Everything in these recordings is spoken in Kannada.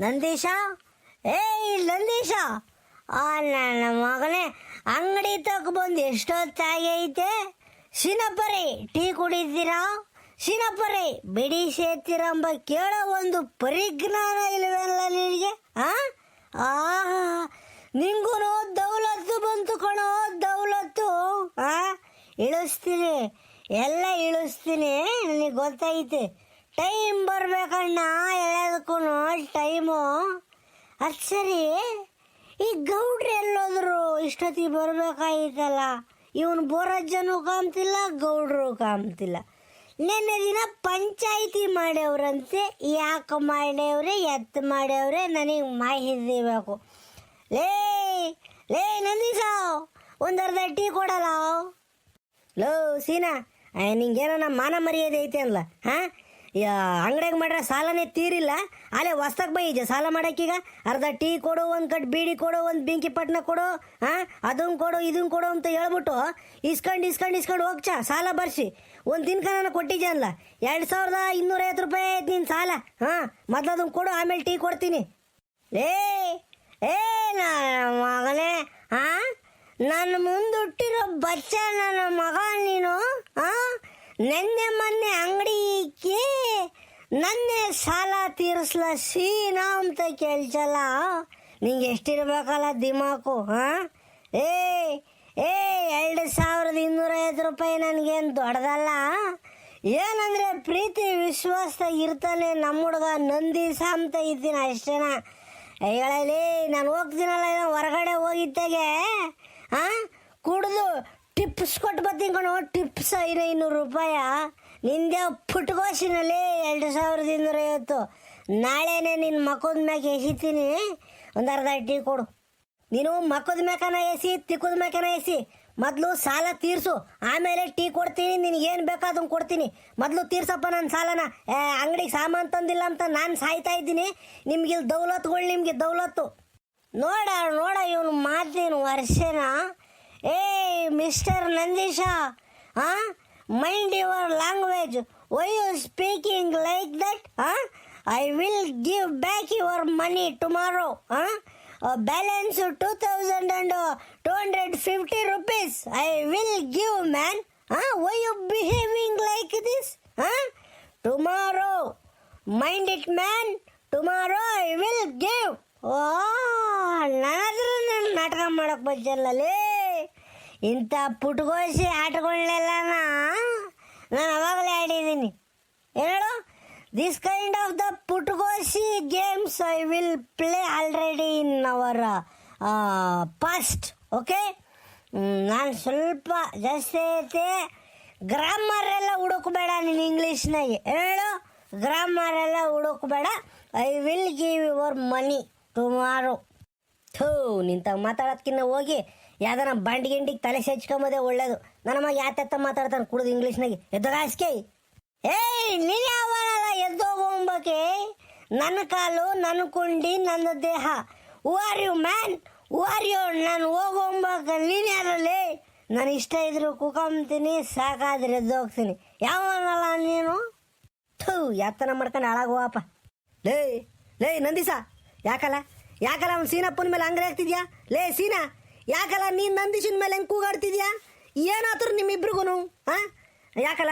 ನಂದೀಶ? ಏಯ್, ನಂದೀಶ! ಆ, ನನ್ನ ಮಗನೇ, ಅಂಗಡಿ ತಕ ಬಂದು ಎಷ್ಟೊತ್ತಾಗೈತೆ ಸಿನಪರಿ ಟೀ ಕುಡಿತೀರಾ? ಸಿನಪರಿ ಬಿಡಿ ಸೇತೀರಂಬ ಕೇಳೋ ಒಂದು ಪರಿಜ್ಞಾನ ಇಲ್ವಲ್ಲ ನಿನಗೆ, ಆ? ನಿಂಗೂ ದೌಲತ್ತು ಬಂತು ಕಣೋ, ದೌಲತ್ತು, ಆ? ಇಳಿಸ್ತೀನಿ, ಎಲ್ಲ ಇಳಿಸ್ತೀನಿ, ನನಗೆ ಗೊತ್ತೈತೆ ಟೈಮ್ ಬರ್ಬೇಕಣ್ಣ ಹೇಳೋದಕ್ಕೂ ಟೈಮು. ಅದು ಸರಿ. ಈ ಗೌಡ್ರು ಎಲ್ಲೋದ್ರು ಇಷ್ಟೊತ್ತಿಗೆ ಬರ್ಬೇಕಾಗಿತ್ತಲ್ಲ ಇವನು ಬೋರಜ್ಜನೂ ಕಾಮ್ತಿಲ್ಲ ಗೌಡ್ರು ಕಾಮ್ತಿಲ್ಲ ನಿನ್ನೆ ದಿನ ಪಂಚಾಯಿತಿ ಮಾಡ್ಯವ್ರಂತೆ, ಯಾಕೆ ಮಾಡ್ಯವ್ರೆ ಎತ್ತು ಮಾಡ್ಯವ್ರೆ, ನನಗೆ ಮಾಹಿತಿ ಬೇಕು. ಲೇ ಲೇ ನಂದೀಸ ಒಂದು ಅರ್ಧ ಟೀ ಕೊಡಲ್ಲ? ಲೋ, ಸೀನಾ ನಿಂಗೇನ ನಮ್ಮ ಮಾನ ಮರ್ಯಾದೆ ಐತೆ ಅನ್ಲ, ಹಾಂ? ಅಂಗಡಿಯಾಗ ಮಾಡ್ರೆ ಸಾಲನೇ ತೀರಿಲ್ಲ. ಅಲ್ಲೇ ಹೊಸ್ದಾಗ್ ಬೈಜ ಸಾಲ ಮಾಡಕ್ಕೀಗ ಅರ್ಧ ಟೀ ಕೊಡು, ಒಂದು ಕಟ್ ಬೀಡಿ ಕೊಡು, ಒಂದು ಬೆಂಕಿ ಪಟ್ನ ಕೊಡು ಹಾಂ ಅದನ್ನು ಕೊಡು ಇದನ್ನು ಕೊಡು ಅಂತ ಹೇಳ್ಬಿಟ್ಟು ಇಸ್ಕೊಂಡು ಇಸ್ಕೊಂಡು ಇಸ್ಕೊಂಡು ಹೋಗ್ಚ, ಸಾಲ ಬರ್ಸಿ. ಒಂದು ನಾನು ಕೊಟ್ಟಿದ್ದೆ ಅಲ್ಲ ಎರಡು ಸಾವಿರದ ಇನ್ನೂರೈವತ್ತು ರೂಪಾಯಿ ಐತೆ ನಿನ್ನ ಸಾಲ. ಹಾಂ, ಮೊದಲು ಅದನ್ನು ಕೊಡು, ಆಮೇಲೆ ಟೀ ಕೊಡ್ತೀನಿ. ಏ ಏ ಮಗನೇ ಹಾ ನನ್ನ ಮುಂದುಟ್ಟಿರೋ ಬಚ್ಚ ನನ್ನ ಮಗ ನೀನು ಹಾ ನೆನ್ನೆ ಮೊನ್ನೆ ಅಂಗಡಿ ನನ್ನೆ ಸಾಲ ತೀರಿಸ್ಲ ಸೀನಾ ಅಂತ ಕೇಳ್ಸಲ್ಲ ನಿಂಗೆ ಎಷ್ಟಿರ್ಬೇಕಲ್ಲ ದಿಮಾಕು, ಹಾ? ಏ ಏ, ಎರಡು ಸಾವಿರದ ಇನ್ನೂರೈವತ್ತು ರೂಪಾಯಿ ನನಗೇನು ದೊಡ್ಡದಲ್ಲ? ಏನಂದ್ರೆ ಪ್ರೀತಿ, ವಿಶ್ವಾಸ ಇರ್ತಾನೆ ನಮ್ಮ ಹುಡುಗ ನಂದೀಸ ಅಂತ ಇದ್ದೀನಿ ಅಷ್ಟೇನ ಹೇಳಲಿ ನಾನು ಹೋಗ್ತೀನಲ್ಲ ಏನೋ ಹೊರಗಡೆ ಹೋಗಿದ್ದಾಗೆ ಹಾಂ? ಕುಡಿದು ಟಿಪ್ಸ್ ಕೊಟ್ಟು ಬರ್ತೀನಿ ಕಣೋ, ಟಿಪ್ಸ್ ಐನೂರು ರೂಪಾಯ. ನಿಂದೆ ಪುಟ್ಕೋಸಿನಲ್ಲಿ ಎರಡು ಸಾವಿರದ ಇನ್ನೂರೈವತ್ತು ನಾಳೆನೇ ನಿನ್ನ ಮಕ್ಕದ ಮ್ಯಾಗ ಎಸಿತೀನಿ. ಒಂದು ಅರ್ಧ ಟೀ ಕೊಡು. ನೀನು ಮಕ್ಕದ ಮ್ಯಾಕನ ಎಸಿ, ತಿಕ್ಕದ ಮ್ಯಾಕನ ಎಸಿ. ಮೊದಲು ಸಾಲ ತೀರಿಸು. ಆಮೇಲೆ ಟೀ ಕೊಡ್ತೀನಿ, ನಿನಗೆ ಏನು ಬೇಕಾದನ್ನು ಕೊಡ್ತೀನಿ. ಮೊದಲು ತೀರ್ಸಪ್ಪ ನನ್ನ ಸಾಲನ. ಏ ಅಂಗಡಿಗೆ ಸಾಮಾನು ತಂದಿಲ್ಲ ಅಂತ ನಾನು ಸಾಯ್ತಾ ಇದ್ದೀನಿ. ನಿಮ್ಗೆ ಇಲ್ಲಿ ದೌಲತ್ಗಳು ನಿಮಗೆ ದೌಲತ್ತು. ನೋಡ ನೋಡ ಇವನು ಮಾತಿನ ವರ್ಷನ. ಏ ಮಿಸ್ಟರ್ ನಂದೀಶ. ಹಾ why you speaking like that ಹಾ I will give back your money tomorrow ಹಾ balance two thousand and two hundred fifty rupees I will give man ಹಾ why you behaving like this ಹಾ tomorrow mind it man tomorrow I will give ಓ ನಾನಾದ್ರೂ ನಾನು ನಾಟಕ ಮಾಡಕ್ ಬಜ್ಜಲ್ಲಲೇ ಇಂಥ ಪುಟ್ಗೋಸಿ ಆಟಗಳನ್ನೆಲ್ಲ ನಾನು ಅವಾಗಲೇ ಆಡಿದ್ದೀನಿ. ಹೇಳು? This kind of the ಪುಟ್ಗೋಸಿ games I will play already in our past okay ನಾನು ಸ್ವಲ್ಪ ಜಾಸ್ತಿ ಐತೆ. ಗ್ರಾಮರ್ ಎಲ್ಲ ಹುಡುಕಬೇಡ ನೀನು ಇಂಗ್ಲೀಷ್ನಾಗೆ ಹೇಳು? ಗ್ರಾಮರ್ ಎಲ್ಲ ಹುಡುಕಬೇಡ. I will give your money tomorrow ಥೂ, ನಿಂತ ಮಾತಾಡೋದ್ಕಿನ್ನ ಹೋಗಿ ಯಾವ್ದಾರ ಬಂಡಿ ಗಿಂಡಿಗೆ ತಲೆ ಸೆಚ್ಕೊಂಬೋದೇ ಒಳ್ಳೇದು. ನನ್ನ ಮಗ ಯಾತ ಮಾತಾಡ್ತಾನೆ ಕುಡಿದು ಇಂಗ್ಲೀಷ್ನಾಗೆ ಎದ್ದಗಾಸ್ಕೆ ಏಯ್, ನೀನು ಯಾವಾಗ ಎದ್ದೋಗೋಂಬಕ್ಕೆ ನನ್ನ ಕಾಲು, ನನ್ನ ಕುಂಡಿ, ನನ್ನ ದೇಹ. Who are you man who are you ನಾನು ಹೋಗೋಂಬಕ ನೀನು ಯಾರಲ್ಲಿ? ನಾನು ಇಷ್ಟ ಇದ್ರು ಕುಕಂತೀನಿ, ಸಾಕಾದ್ರೆ ಎದ್ದೋಗ್ತೀನಿ. ಯಾವನಲ್ಲ ನೀನು? ಥೂ, ಯಾತನ ಮಾಡ್ಕೊಂಡು ಹಾಳಾಗುವಪ್ಪ ಲೇ ಲೇ, ನಂದಿಸ. ಯಾಕಲ್ಲ? ಯಾಕಲ್ಲ ಅವ್ನು ಸೀನಪ್ಪನ ಮೇಲೆ ಅಂಗ್ರೆ ಆಗ್ತಿದ್ಯಾ ಲೇ, ಸೀನಾ. ಯಾಕಲ್ಲ ನೀನು ನಂದಿಸಿನ ಮೇಲೆ ಹೆಂಗೆ ಕೂಗಾಡ್ತಿದ್ಯಾ? ಏನಾದ್ರು ನಿಮ್ಮಿಬ್ರಿಗೂ ಹಾಂ ಯಾಕಲ್ಲ?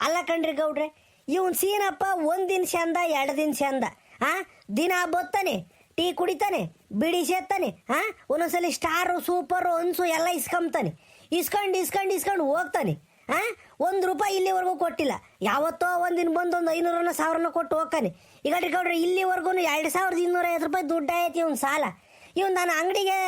ಅಲ್ಲ ಕಣ್ರಿ ಗೌಡ್ರೆ, ಇವನ್ ಸೀನಪ್ಪ ಒಂದು ದಿನ ಚಂದ ಎರಡು ದಿನ ಚಂದ ಆ? ದಿನ ಬತ್ತಾನೆ, ಟೀ ಕುಡಿತಾನೆ, ಬಿಡಿ ಸೇತಾನೆ ಆ? ಒಂದೊಂದ್ಸಲಿ ಸ್ಟಾರು, ಸೂಪರು, ಅನ್ಸು ಎಲ್ಲ ಇಸ್ಕೊಂಬ್ತಾನೆ. ಇಸ್ಕೊಂಡು ಇಸ್ಕೊಂಡು ಇಸ್ಕೊಂಡು ಹೋಗ್ತಾನೆ, ಆ? ಒಂದು ರೂಪಾಯಿ ಇಲ್ಲಿವರೆಗೂ ಕೊಟ್ಟಿಲ್ಲ. ಯಾವತ್ತೋ ಒಂದಿನ ಬಂದು ಒಂದು ಐನೂರನ್ನ ಸಾವಿರನ ಕೊಟ್ಟು ಹೋಗ್ತಾನೆ. ಈಗ ಗೌಡ್ರೆ ಇಲ್ಲಿವರೆಗೂ ಎರಡು ಸಾವಿರದ ಇನ್ನೂರೈವತ್ತು ರೂಪಾಯಿ ದುಡ್ಡು ಆಯ್ತು ಇವ್ನ ಸಾಲ. ಇವ್ನು ನಾನು ಅಂಗಡಿಗೆ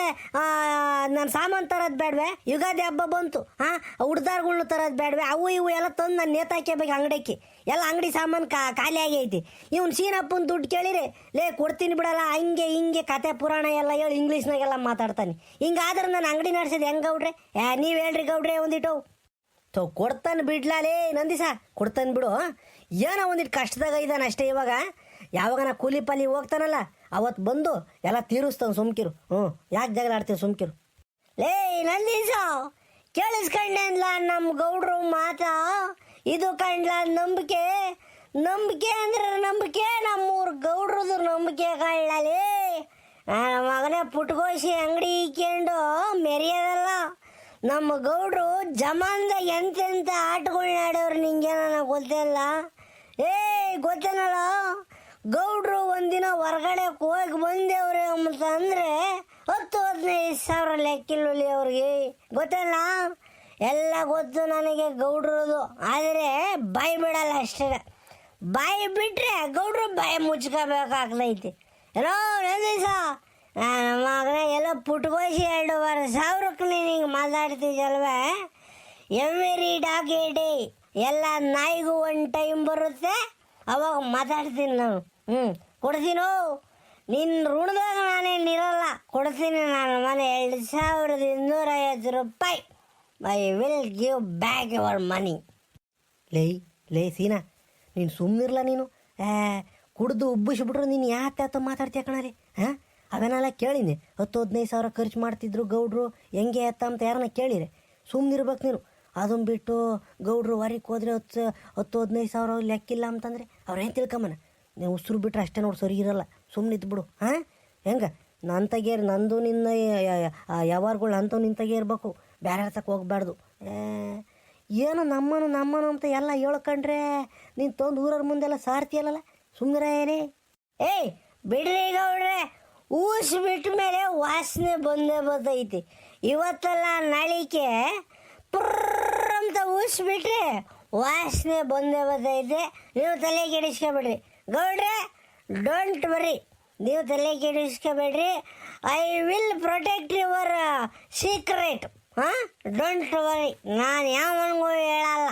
ನಾನು ಸಾಮಾನು ತರೋದು ಬೇಡವೆ. ಯುಗಾದಿ ಹಬ್ಬ ಬಂತು ಹಾಂ ಹುಡ್ದಾರ್ಗಳ್ನ ತರೋದು ಬೇಡವೆ. ಅವು ಇವು ಎಲ್ಲ ತಂದು ನಾನು ನೇತಾಕ್ಯಬೇಕು ಅಂಗಡಿಗೆ ಎಲ್ಲ ಅಂಗಡಿ ಸಾಮಾನು ಕಾ, ಖಾಲಿ ಆಗೈತಿ ಇವ್ನು ಸೀನಪ್ಪನ ದುಡ್ಡು ಕೇಳಿರಿ, ಲೇ, ಕೊಡ್ತೀನಿ ಬಿಡಲ್ಲ, ಹಂಗೆ ಹಿಂಗೆ ಕತೆ ಪುರಾಣ ಎಲ್ಲ ಹೇಳಿ ಇಂಗ್ಲೀಷ್ನಾಗೆಲ್ಲ ಮಾತಾಡ್ತಾನೆ. ಹಿಂಗಾದ್ರೆ ನಾನು ಅಂಗಡಿ ನಡೆಸಿದೆ ಹೆಂಗೆ ಗೌಡ್ರೆ? ಏ, ನೀವು ಹೇಳ್ರಿ ಗೌಡ್ರೆ ಒಂದಿಟ್ಟು ತೋ, ಕೊಡ್ತಾನೆ ಬಿಡ್ಲಾಲೇ ನಂದಿಸ. ಕೊಡ್ತಾನೆ ಬಿಡು ಏನೋ ಒಂದಿಟ್ಟು ಕಷ್ಟದಾಗ ಇದ್ದಾನೆ ಅಷ್ಟೇ ಇವಾಗ. ಯಾವಾಗ ನಾ ಕೂಲಿ ಪಾಲಿ ಹೋಗ್ತಾನಲ್ಲ ಅವತ್ತು ಬಂದು ಎಲ್ಲ ತೀರಿಸ್ತಾನೆ ಸುಮ್ಕಿರು. ಹ್ಞೂ ಯಾಕೆ ಜಗಳ ಆಡ್ತೀವಿ ಸುಮ್ಕಿರು? ಲೇ ನಂದೀಸ ಕೇಳಿಸ್ಕೊಂಡೆ ಅನ್ಲ ನಮ್ಮ ಗೌಡ್ರು ಮಾತ? ಇದು ಕಂಡ್ಲ ನಂಬಿಕೆ? ನಂಬಿಕೆ ಅಂದ್ರೆ ನಂಬಿಕೆ, ನಮ್ಮೂರು ಗೌಡ್ರದು ನಂಬಿಕೆ ಕಳ್ಳಲಿ ಮಗನೇ ಪುಟ್ಕೋಸಿ ಅಂಗಡಿ ಇಕ್ಕೊಂಡು ಮೆರೆಯೋದಲ್ಲ. ನಮ್ಮ ಗೌಡ್ರು ಜಮಾನ್ದಾಗ ಎಂತೆಂಥ ಆಟಗಳ್ನ ಆಡೋರು ನಿಂಗೆ ನನಗೆ ಗೊತ್ತಿಲ್ಲ ಏಯ್ ಗೊತ್ತೇನಲ್ಲ ಗೌಡ್ರು ಒಂದಿನ ಹೊರಗಡೆ ಹೋಗಿ ಬಂದೇವ್ರಿ ಅಂತ ಅಂದ್ರೆ ಹತ್ತು ಹದಿನೈದು ಸಾವಿರ ಲೆಕ್ಕಿಲ್ಲಲಿ ಅವ್ರಿಗೆ. ಗೊತ್ತಲ್ಲ ಎಲ್ಲ ಗೊತ್ತು ನನಗೆ ಗೌಡ್ರದು. ಆದರೆ ಬಾಯಿ ಬಿಡಲ್ಲ ಅಷ್ಟೇ. ಬಾಯಿ ಬಿಟ್ಟರೆ ಗೌಡ್ರು ಬಾಯಿ ಮುಚ್ಕೋಬೇಕಾಗ್ತೈತಿ. ಏನೋ ದಿವಸ ನನ್ನ ಮಗನ ಎಲ್ಲ ಪುಟ್ಕೋಸಿ ಎರಡೂವರೆ ಸಾವಿರಕ್ಕೆ ನೀನು ಮಾತಾಡ್ತಿದ್ದಲ್ವೇ ಎವ್ರಿ ಡಾಗ್ ಎ ಡೇ, ಎಲ್ಲ ನಾಯಿಗೂ ಒಂದು ಟೈಮ್ ಬರುತ್ತೆ. ಅವಾಗ ಮಾತಾಡ್ತೀನಿ ನಾನು. ಹ್ಞೂ ಕೊಡ್ತೀನೋ? ನಿನ್ನ ಋಣದಾಗ ನಾನೇನು ಇರಲ್ಲ. ಕೊಡ್ತೀನಿ ನಾನು ಮನೆ. ಎರಡು ಸಾವಿರದ ಇನ್ನೂರ ಐವತ್ತು ರೂಪಾಯಿ. I will give back your money ಲೇ ಲೇ ಸೀನಾ, ನೀನು ಸುಮ್ಮನಿರ್ಲ ನೀನು. ಆ ಕುಡ್ದು ಉಬ್ಬಿಸ್ಬಿಟ್ರು ನೀನು ಯಾತ ಮಾತಾಡ್ತೀಯ ರೀ ಹಾಂ? ಅದನ್ನೆಲ್ಲ ಕೇಳಿನಿ ಹತ್ತು ಹದಿನೈದು ಸಾವಿರ ಖರ್ಚು ಮಾಡ್ತಿದ್ರು ಗೌಡ್ರು. ಹೆಂಗೆ ಎತ್ತ ಅಂತ ಯಾರನ್ನ ಕೇಳಿರಿ. ಸುಮ್ಮನಿರ್ಬೇಕು ನೀನು. ಅದನ್ನ ಬಿಟ್ಟು ಗೌಡ್ರು ಹೊರಗೆ ಹೋದ್ರೆ ಹತ್ತು ಹತ್ತು ಹದಿನೈದು ಸಾವಿರ ಲೆಕ್ಕಿಲ್ಲ ಅಂತಂದರೆ ಅವ್ರು ಏನು ತಿಳ್ಕೊಂಬನ? ನೀವು ಉಸಿರು ಬಿಟ್ಟರೆ ಅಷ್ಟೇ ನೋಡಿ, ಸರಿ ಇರಲ್ಲ. ಸುಮ್ಮನೆ ಇದ್ಬಿಡು. ಹಾಂ ಹೆಂಗೆ? ನನ್ನ ತಗೇರ್ ನಂದು ನಿನ್ನ ಯಾವಾರ್ಗಳು ಅಂಥವು ನಿನ್ನ ಇರಬೇಕು. ಬೇರೆ ತಕ್ಕ ಹೋಗ್ಬಾರ್ದು ಏನು ನಮ್ಮನು ನಮ್ಮನು ಅಂತ ಎಲ್ಲ ಹೇಳ್ಕೊಂಡ್ರೆ ನೀನು ತೊಂದು ಊರವ್ರ ಮುಂದೆಲ್ಲ ಸಾರ್ತಿಯಲ್ಲ ಸುಮ್ಮನೆ ಏನೇ ಏಯ್, ಬಿಡ್ರಿ ಗೌಡ್ರೆ ಊಸ್ ಬಿಟ್ಟ ಮೇಲೆ ವಾಸನೆ ಬಂದೇ ಬರ್ತೈತಿ ಇವತ್ತೆಲ್ಲ ನಾಳಿಕೆ ಪುರ್ರ ಅಂತ ಊಸ್ ಬಿಟ್ರೆ ವಾಸನೆ ಬಂದೇ ಬರ್ತೈತೆ ನೀವು ತಲೆ ಕೆಡಿಸ್ಕೊಬೇಡ್ರಿ ಗೌಡ್ರೆ ಡೋಂಟ್ ವರಿ ನೀವು ತಲೆ ಕೆಡಿಸ್ಕೋಬೇಡ್ರಿ I will protect your secret ಹಾಂ? ಡೋಂಟ್ ವರಿ ನಾನು ಯಾವನಿಗೂ ಹೇಳಲ್ಲ.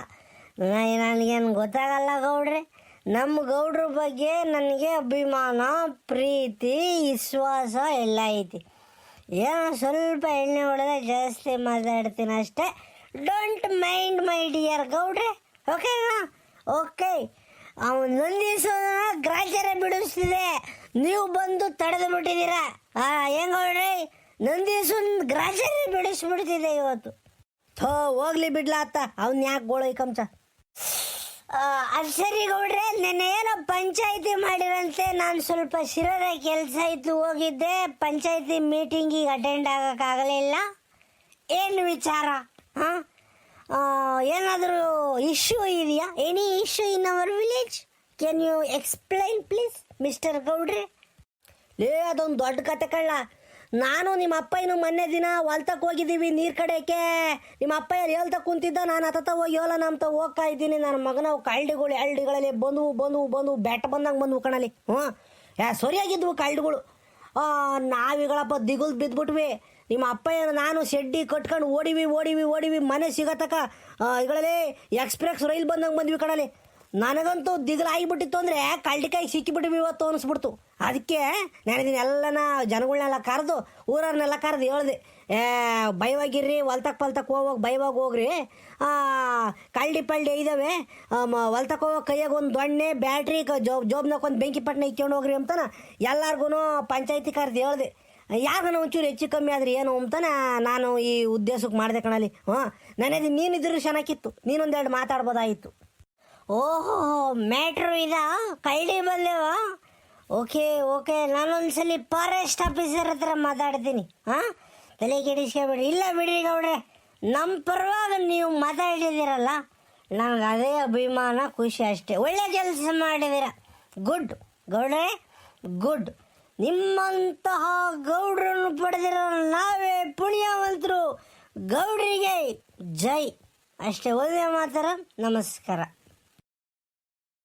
ನನಗೇನು ಗೊತ್ತಾಗಲ್ಲ ಗೌಡ್ರೆ. ನಮ್ಮ ಗೌಡ್ರ ಬಗ್ಗೆ ನನಗೆ ಅಭಿಮಾನ, ಪ್ರೀತಿ, ವಿಶ್ವಾಸ ಎಲ್ಲ ಐತಿ. ಏನೋ ಸ್ವಲ್ಪ ಎಣ್ಣೆ ಹೊಡೆದ್ರೆ ಜಾಸ್ತಿ ಮಾತಾಡ್ತೀನಿ ಅಷ್ಟೇ. ಡೋಂಟ್ ಮೈಂಡ್ ಮೈ ಡಿಯರ್ ಗೌಡ್ರೆ. ಓಕೆನಾ ಓಕೆ ಅವನು ನಂದಿಸೋದನ್ನ ಗ್ರಾಚಾರ ಬಿಡಿಸ್ತಿದೆ. ನೀವು ಬಂದು ತಡೆದು ಬಿಟ್ಟಿದ್ದೀರಾ? ಆ, ಹೆಂಗ್ ಗೌಡ್ರೆ ನಂದಿಸೋನ್ ಗ್ರಾಚಾರ ಬಿಡಿಸ್ಬಿಡ್ತಿದೆ ಇವತ್ತು. ಥೋ, ಹೋಗ್ಲಿ ಬಿಡ್ಲಾ ಅತ್ತ. ಅವ್ನ ಯಾಕೆ ಗೋಳ ಕಂಚ? ಅದು ಸರಿ ಗೌಡ್ರೆ, ನೆನ್ನೆ ಏನೋ ಪಂಚಾಯತಿ ಮಾಡಿರಂತೆ. ನಾನು ಸ್ವಲ್ಪ ಶಿರದ ಕೆಲಸ ಇತ್ತು ಹೋಗಿದ್ದೆ. ಪಂಚಾಯತಿ ಮೀಟಿಂಗಿಗೆ ಅಟೆಂಡ್ ಆಗೋಕ್ಕಾಗಲಿಲ್ಲ. ಏನು ವಿಚಾರ? ಹಾಂ? ಏನಾದರೂ ಇಶ್ಯೂ ಇದೆಯಾ? Any issue in our village can you explain please mister ಗೌಡ್ರೆ? ಲೇ, ಅದೊಂದು ದೊಡ್ಡ ಕತೆ ಕಳ್ಳ. ನಾನು ನಿಮ್ಮ ಅಪ್ಪ ಇನ್ನು ಮೊನ್ನೆ ದಿನ ಹೊಲ್ತಕ್ಕೆ ಹೋಗಿದ್ದೀವಿ ನೀರು ಕಡೆಗೆ. ನಿಮ್ಮ ಅಪ್ಪ ಎಲ್ಲಿ ಹೇಳ್ತಾ ಕುಂತಿದ್ದ, ನಾನು ಹತ್ತತ ಹೋಗಿ ನಮ್ಮ ಅಂತ ಹೋಗ್ತಾ ಇದ್ದೀನಿ. ನನ್ನ ಮಗನ ಕಳ್ಳಿಗಳು ಹಳ್ಳಿಗಳಲ್ಲಿ ಬಂದು ಬಂದು ಬಂದು ಬೆಟ್ಟ ಬಂದಂಗೆ ಬಂದು ಕಣಲಿ ಹ್ಞೂ ಯಾ, ಸರಿಯಾಗಿದ್ವು ಕಳ್ಳಿಗಳು. ನಾವಿಗಳಪ್ಪ ದಿಗುಲ್ ಬಿದ್ದುಬಿಟ್ವಿ ನಿಮ್ಮ ಅಪ್ಪ ಏನು ನಾನು ಶೆಡ್ಡಿ ಕಟ್ಕೊಂಡು ಓಡಿವಿ ಓಡಿವಿ ಓಡಿವಿ, ಮನೆ ಸಿಗತಕ ಇಗಳಲ್ಲಿ ಎಕ್ಸ್ಪ್ರೆಸ್ ರೈಲ್ ಬಂದಂಗೆ ಬಂದ್ವಿ ಕಡಲಿ ನನಗಂತೂ ದಿಗಲಾಗಿಬಿಟ್ಟಿತ್ತು ಅಂದರೆ ಕಳ್ಳಿಕಾಯಿ ಸಿಕ್ಕಿಬಿಟ್ವಿ ಇವತ್ತು ಅನಿಸ್ಬಿಡ್ತು. ಅದಕ್ಕೆ ನಾನು ಎಲ್ಲನ ಜನಗಳನ್ನೆಲ್ಲ ಕರೆದು, ಊರವ್ರನ್ನೆಲ್ಲ ಕರೆದು ಹೇಳ್ದೆ. ಏ ಬೈವಾಗಿರ್ರಿ ಹೊಲ್ತಕ್ ಪಲ್ತಕ್ ಹೋಗೋಗಿ ಬೈವಾಗ ಹೋಗ್ರಿ. ಕಳ್ಳಿ ಪಳ್ಳಿ ಇದ್ದಾವೆ ಹೊಲ್ತಕ್ಕೆ ಹೋಗೋ ಕೈಯಾಗ ಒಂದು ದೊಣ್ಣೆ, ಬ್ಯಾಟ್ರಿ ಜೋಬ್ ಜೋಬ್ನಾಗ ಒಂದು ಬೆಂಕಿ ಪಟ್ಟಣ ಇಕ್ಕೊಂಡು ಹೋಗ್ರಿ ಅಂತಾನ. ಎಲ್ಲಾರ್ಗು ಪಂಚಾಯತಿ ಕರೆದು ಹೇಳ್ದೆ. ಯಾಕನ ಒಂಚೂರು ಹೆಚ್ಚು ಕಮ್ಮಿ ಆದ್ರೆ ಏನು ಅಂತಾನ ನಾನು ಈ ಉದ್ದೇಶಕ್ಕೆ ಮಾಡಿದೆ ಕಣಲಿ ಹಾಂ ನನಗೆ ನೀನಿದ್ರು ಚೆನ್ನಾಗಿತ್ತು ನೀನೊಂದೆರಡು ಮಾತಾಡ್ಬೋದಾಗಿತ್ತು ಓಹೋ, ಮ್ಯಾಟ್ರು ಇದ? ಕಳ್ಳಿ ಬಂದೇವ ಓಕೆ ಓಕೆ. ನಾನೊಂದ್ಸಲಿ ಫಾರೆಸ್ಟ್ ಆಫೀಸರ್ ಹತ್ರ ಮಾತಾಡ್ತೀನಿ. ಹಾಂ? ತಲೆ ಕೆಡಿಸ್ಕೊಬೇಡಿ. ಇಲ್ಲ ಬಿಡಿ ಗೌಡ್ರೆ ನಮ್ಮ ಪರವಾಗಿ ನೀವು ಮಾತಾಡಿದ್ದೀರಲ್ಲ ನನಗೆ ಅದೇ ಅಭಿಮಾನ, ಖುಷಿ ಅಷ್ಟೇ. ಒಳ್ಳೆ ಕೆಲಸ ಮಾಡಿದಿರ ಗುಡ್ ಗೌಡ್ರೆ ಗುಡ್ ನಿಮ್ಮಂತಹ ಗೌಡ್ರನ್ನು ಪಡೆದಿರೋ ನಾವೇ ಪುಣ್ಯವಂತರು ಗೌಡ್ರಿಗೆ. ಜೈ. ಅಷ್ಟೇ. ಒಂದೇ ಮಾತರ. ನಮಸ್ಕಾರ.